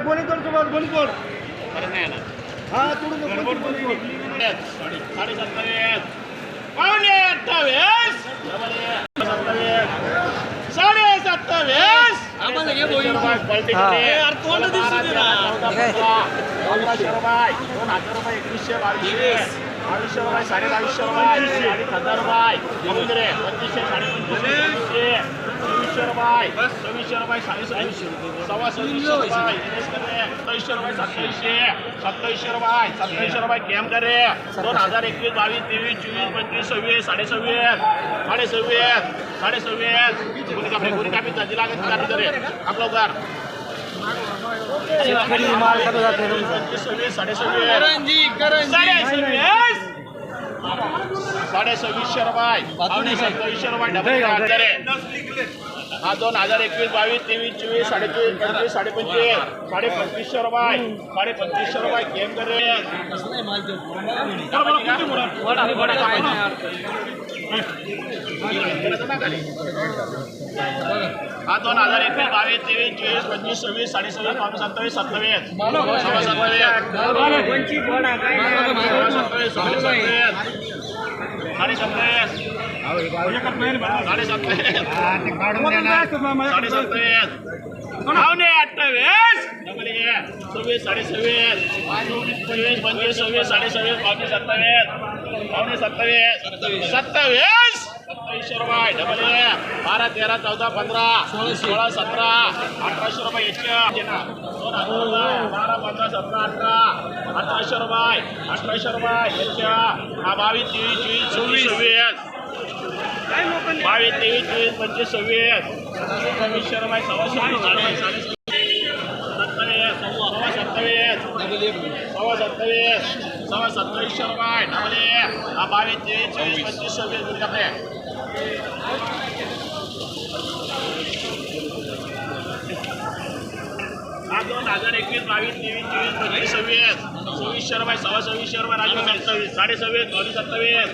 गोणी कर तुम्हाला गोणी येणार. हा कर. साडे सत्तावीस पावणे अठ्ठावीस साडे सत्तावीस पंधराशे रुपये दोन हजार रुपये एकवीसशे बावीसशे बावीसशे रुपये साडे बावीसशे रुपये अडीच हजार रुपये. बघून रे पंचवीसशे साडे पंचवीसशे सव्वीसशे सव्वीसशे रुपये सव्वीसशे रुपये. साडे सव्वीसशे सव्वा सव्वीसशे रुपये. दिनेश करे सत्तावीसशे रुपये सत्तावीसशे. सत्तावीसशे रुपये. सत्तावीसशे रुपये केम करे. दोन हजार एकवीस बावीस तेवीस चोवीस पंचवीस सव्वीस साडे सव्वीस साडे सव्वीस साडे सव्वीस कोणी कापले कोणी कापी जाती लागत कापी रे आप लवकर पंचवीस सव्वीस साडे सव्वीस साडे सव्वीस साडे सव्वीसशे रुपये पावणे सत्तावीसशे रुपये डबल रे हा दोन हजार एकवीस बावीस तेवीस चोवीस साडे चोवीस पंचवीस साडे पंचवीस साडे पंचवीसशे रुपये साडे पंचवीसशे रुपये गेम कर. रे हा दोन हजार एकवीस बावीस तेवीस चोवीस पंचवीस सव्वीस साडे सव्वीस सत्तावीस सत्तावीस. सव्वा सत्तावीस. सत्तावीस साडे सत्तावीस. साडे सत्तावीस साडे सत्तावीस साडे सत्तावीस पावणे अठ्ठावीस सव्वीस साडे सव्वीस पंचवीस सव्वीस साडे सव्वीस पावणे सत्तावीस. पावणे सत्तावीस सत्तावीस सत्तावीसशे रुपये डबल ए. बारा तेरा चौदा पंधरा सोळा सतरा अठराशे रुपये एकशे दोन हजार रुपये बारा पंधरा सतरा अठरा अठराशे रुपये अठराशे रुपये एकशे हा बावीस तेवीस चोवीस सव्वीस सव्वीस बावीस तेवीस चोवीस पंचवीस सव्वीस सव्वीसशे रुपये सव्वा सव्वीस साडे साडे सत्तावीस सव्वा सत्तावीस सव्वा सत्तावीस सव्वा सत्तावीसशे रुपये. Double A. हा बावीस तेवीस चोवीस पंचवीस सव्वीस दूर कपडे हा दोन हजार एकवीस बावीस तेवीस चोवीस पंचवीस सव्वीस. सव्वीसशे रुपये सव्वा सव्वीसशे रुपये राजू सत्तावीस. साडे सव्वीस दोन्ही सत्तावीस.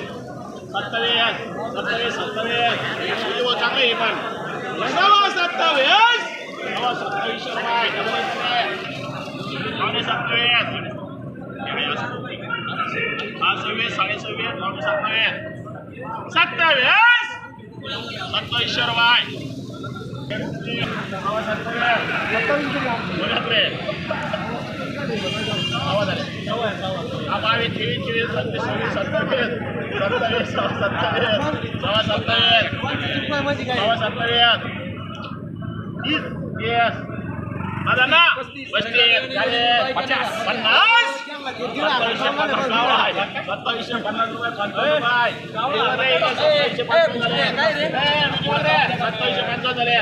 सत्तावीस सत्तावीस सत्तावीस. हे हो, चांगलं आहे हे पण. सव्वा सत्तावीस. सव्वा सत्तावीसशे रुपये. डबल रुपये पावणे सत्तावीस. हा सव्वीस सत्तावीस. सत्तावीस सत्तावीसशे रुपये सत्तावीस बावीस तेवीस चोवीस पंचवीस सव्वीस सत्तावीस. सत्तावीस सत्तावीस. सव्वा सत्तावीस. सव्वा सत्तावीस. तीस माझा ना? पस्तीस पन्नास. सत्तावीसशे पन्नास रुपये सत्तावीसशे रे. पंचावन्न झाले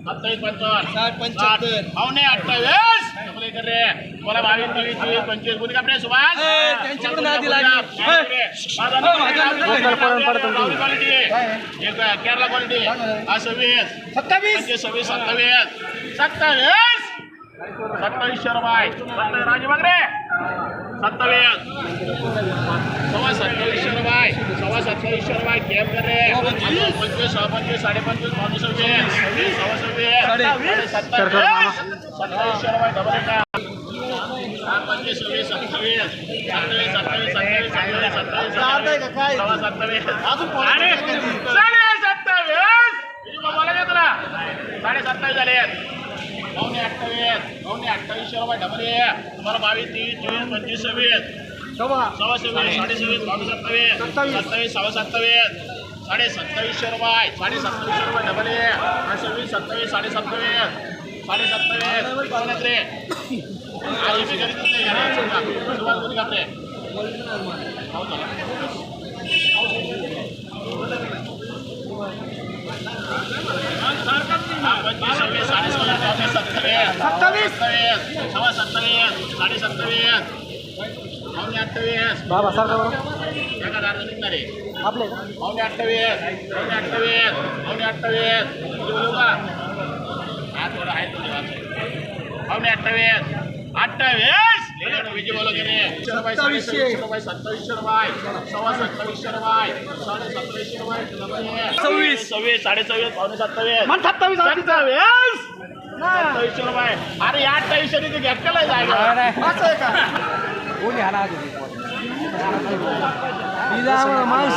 सत्तावीस पंचावन्न पावणे अठ्ठावीस मला बावीस चोवीस पंचवीस कोणी कापडे सुभाष केरला क्वालिटी हा सव्वीस सत्तावीस सव्वीस सत्तावीस सत्तावीस सत्तावीसशे रुपये राजू सत्तावीस सव्वा सत्तावीसशे रुपये सव्वा सत्तावीसशे रुपये केम कर पंचवीस सहा पंचवीस साडे पंचवीस पावणे सव्वीस सव्वीस सव्वा सव्वीस सत्तावीस सत्तावीसशे रुपये डबल एका पंचवीस सत्तावीस सत्तावीस सत्तावीस सत्तावीस सत्तावीस सत्तावीस सव्वा सत्तावीस साडे सत्तावीस साडे सत्तावीस झाले पावणे अठ्ठावीस पावणे अठ्ठावीसशे रुपये डबल आहे. तुम्हाला बावीस तेवीस चोवीस पंचवीस सव्वीस. सव्वा. सव्वा सव्वीस साडे सव्वीस बावीस सत्तावीस. सत्तावीस. सत्तावीस सव्वा सत्तावीस. साडे सत्तावीसशे रुपये साडे सत्तावीसशे रुपये डबल आहे हा, सव्वीस सत्तावीस साडे सत्तावीस साडे सत्तावीस कोणात रे आज मी घरी नाही घरी सुरुवात पंचवीस साडे सव्वीस सत्तावीस सत्तावीस. सव्वा सत्तावीस साडे सत्तावीस पावणे अठ्ठावीस बाबा सारखा बरं आपले पावणे अठ्ठावीस पावणे अठ्ठावीस पावणे अठ्ठावीस बोलू का हा थोडं आहे पावणे अठ्ठावीस अठ्ठावीस विजय रुपये सत्तावीसशे रुपये सव्वा सत्तावीसशे रुपये साडे सत्तावीसशे रुपये सव्वीस. सव्वीस साडे सव्वीस पावणे सत्तावीस मग सत्तावीस सत्तावीस सत्तावीसशे रुपये अरे या अठ्ठावीसशे ते घेतलेलं जागा असं आहे का कोणी आला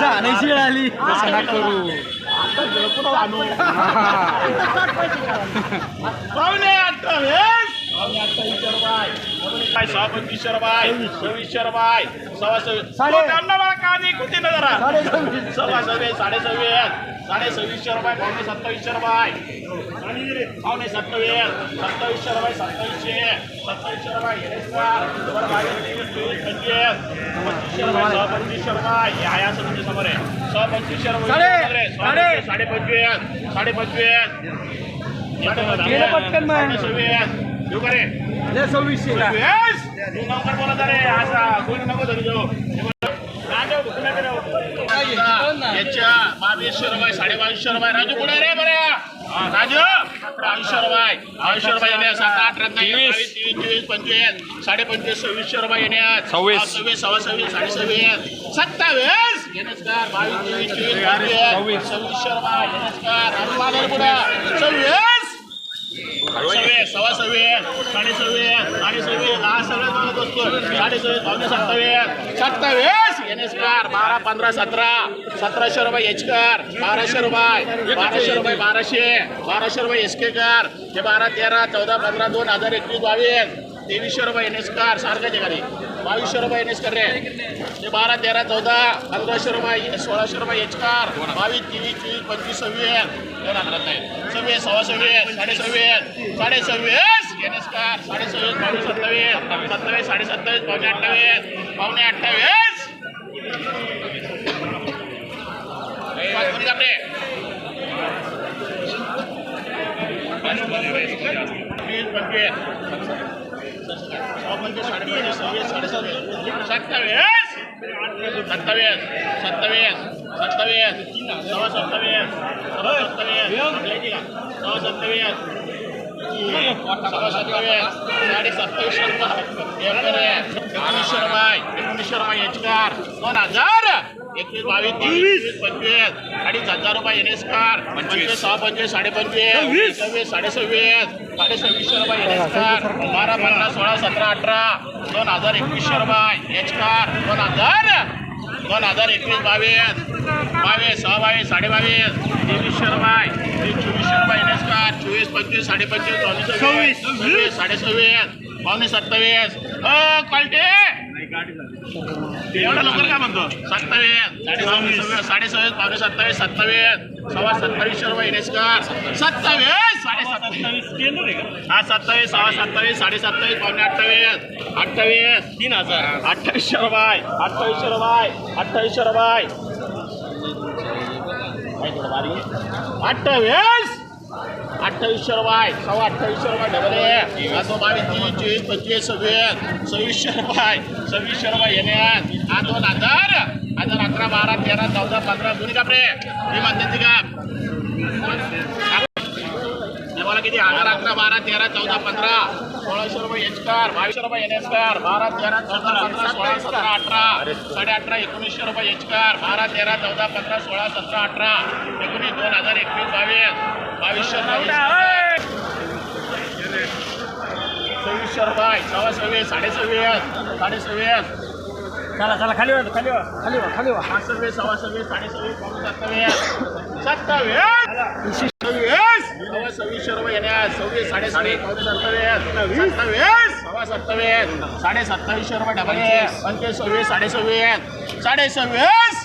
आणायची आली तसं ना करू आता झोपून आणू अठ्ठावीस पंचवीसशे रुपये सव्वीसशे रुपये सव्वा सव्वीस त्यांना मला काळजी कुठे ना जरा सव्वीस. सव्वा सव्वीस साडे सव्वीस. साडे सव्वीसशे रुपये पावणे सत्तावीसशे रुपये पावणे सत्तावीस सत्तावीसशे रुपये सत्तावीसशे सत्तावीसशे रुपये येस का? बरं, बावीस, तेवीस, चोवीस, पंचवीस पच्चीसशे रुपये पंचवीसशे रुपये या या समोर समोर आहे. सहा पंचवीसशे रुपये साडे- समोर साडे- पंचवीस, साडे पंचवीस साडे सव्वीस सव्वीसशे? याच्या बावीसशे रुपये साडे बावीसशे रुपये राजू कुठे रे बरे. राजू. बावीसशे रुपये बावीसशे रुपये येणे सात आठ बावीस तेवीस चोवीस पंचवीस साडे पंचवीस सव्वीसशे रुपये येणे सव्वीस. सव्वीस. सव्वा सव्वीस साडे सव्वीस सत्तावीस. येणेसकार बावीस तेवीस चोवीस पंचवीस. सव्वीसशे रुपये राजू सव्वीस. सव्वे सव्वा सव्वीस साडे सव्वीस साडे हा म्हणत असतो. साडे सव्वीस पावणे सत्तावीस! सत्तावीस कार बारा पंधरा सतरा. सतराशे रुपये एचकार बाराशे रुपये. बाराशे रुपये बाराशे. बाराशे रुपये एसके कार हे बारा तेरा चौदा पंधरा दोन हजार एकवीस बावीस. तेवीसशे रुपये एनएसकार सारख्याचे खाली बावीसशे रुपये एनएसकार रे. ते बारा तेरा चौदा पंधराशे रुपये सोळाशे रुपये एचकार बावीस तेवीस चोवीस पंचवीस सव्वीस. दोन नाही सव्वीस सव्वा सव्वीस साडे सव्वीस. साडे सव्वीस. एनएसकार साडे सव्वीस पावणे सत्तावीस. सत्तावीस साडे सत्तावीस पावणे अठ्ठावीस. पावणे अठ्ठावीस. वीस, पंचवीस. सहा पंचवीस, साडे पंचवीस, सव्वीस, साडे सव्वीस. सत्तावीस सत्तावीस सत्तावीस सत्तावीस सव्वा सत्तावीस सव्वा सत्तावीस सव्वा सत्तावीस सव्वा सत्तावीस साडे सत्तावीसशे रुपये एकोणीसशे रुपये एकोणीसशे रुपये एचकार दोन हजार एकवीस बावीस तेवीस पंचवीस अडीच हजार रुपये एनएसकार पंचवीस. सहा पंचवीस साडे पंचवीस सव्वीस साडे सव्वीस साडे सव्वीसशे रुपये एनएसकार बारा पंधरा सोळा सतरा अठरा दोन हजार एकवीसशे रुपये एचकार दोन हजार दोन हजार एकवीस बावीस बावीस सहा बावीस साडे बावीस तेवीसशे रुपये चोवीसशे रुपये एनएसकार चोवीस पंचवीस साडे पंचवीस सव्वीस सव्वीस. साडे सव्वीस पावणे सत्तावीस. A quality. एवढं लवकर काय म्हणतो? सत्तावीस. साडे सव्वीस. साडे सव्वीस पावणे सत्तावीस सत्तावीस. सव्वा सत्तावीसशे रुपये एनएसकार सत्तावीस साडे सत्तावीस हा सत्तावीस सव्वा सत्तावीस साडे सत्तावीस पावणे अठ्ठावीस. अठ्ठावीस. तीन हजार. अठ्ठावीसशे रुपये अठ्ठावीसशे रुपये अठ्ठावीसशे रुपये काय थोडं बारीक? अठ्ठावीस अठ्ठावीसशे रुपये सव्वा अठ्ठावीसशे रुपये डबल आहे हा बावीस तीन चोवीस पंचवीस सव्वीस सव्वीसशे रुपये सव्वीसशे रुपये येण्यात हा दोन हजार हजार अकरा बारा तेरा चौदा पंधरा दोन्ही कापरे. मी म्हणते का मला किती हजार अकरा बारा तेरा चौदा पंधरा. सोळाशे रुपये एचकार बावीसशे रुपये एन एसकार बारा तेरा चौदा पंधरा सोळा सतरा अठरा साडे अठरा एकोणीसशे रुपये एचकार बारा तेरा चौदा पंधरा सोळा सतरा अठरा एकोणीस दोन हजार एकवीस बावीस बावीसशे सव्वीसशे रुपये सव्वा सव्वीस साडे सव्वीस साडे सव्वीस. चला चला खाली वा खाली वा खाली वा खाली वा पाच सव्वीस सव्वा सव्वीस साडे सव्वीस सत्तावीस. सत्तावीस सव्वीस सव्वा सव्वीसशे रुपये येणार सव्वीस साडे सत्तावीस. सत्तावीस सव्वा सत्तावीस. साडे सत्तावीसशे रुपये डबल पंचवीस सव्वीस साडे सव्वीस साडे सव्वीस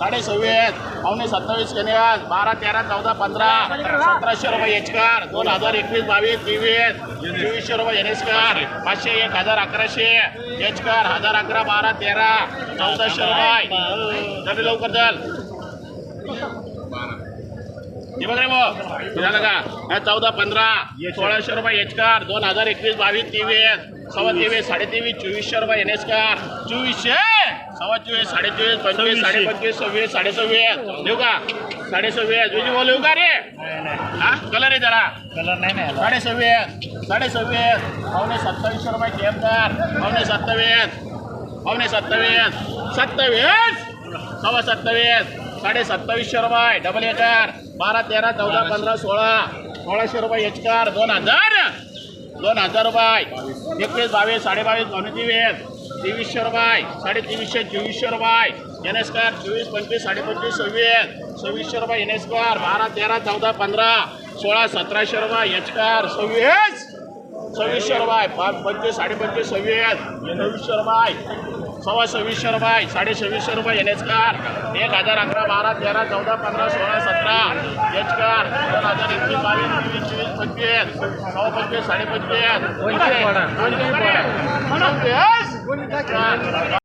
साडे सव्वीस पावणे सत्तावीस येणार बारा तेरा चौदा पंधरा. सतराशे रुपये एचकार दोन हजार एकवीस बावीस तेवीस. चोवीसशे रुपये एनएसकार पाचशे एक हजार अकराशे. एचकार हजार अकरा बारा तेरा. चौदाशे रुपये. लवकर चल. हे बघ रे भाऊ. झालं का हा चौदा पंधरा सोळाशे रुपये एचकार दोन हजार एकवीस बावीस तेवीस सव्वा तेवीस साडे तेवीस चोवीसशे रुपये एन एस कार. चोवीसशे? सव्वा चोवीस साडे चोवीस पंचवीस साडे पंचवीस सव्वीस साडे सव्वीस देऊ का? साडे सव्वीस तुझी बोल येऊ का रे? हा? कलर आहे जरा. कलर नाही. साडे सव्वीस साडे सव्वीस पावणे सत्तावीसशे रुपये केमदार पावणे सत्तावीस. पावणे सत्तावीस. सत्तावीस. सव्वा सत्तावीस. साडे सत्तावीसशे रुपये डबल एकर बारा तेरा चौदा पंधरा सोळा. सोळाशे रुपये एचकार दोन हजार. दोन हजार रुपये. एकवीस बावीस साडे बावीस तेवीस तेवीसशे रुपये. साडे तेवीसशे चोवीसशे रुपये. एन एस कार चोवीस पंचवीस साडे पंचवीस सव्वीस. सव्वीसशे रुपये एन एस कार बारा तेरा चौदा पंधरा. सोळा सतराशे रुपये एच कार सव्वीस. सव्वीसशे रुपये. पाच पंचवीस साडे पंचवीस सव्वीस. सव्वीसशे रुपये. सव्वा सव्वीसशे रुपये साडे सव्वीसशे रुपये एन एच कार एक हजार अकरा बारा तेरा चौदा पंधरा सोळा सतरा. एच कार दोन हजार एकवीस बावीस तेवीस चोवीस पंचवीस. सव्वा पंचवीस साडे पंचवीस. कोणती वाडा? पंचवीस.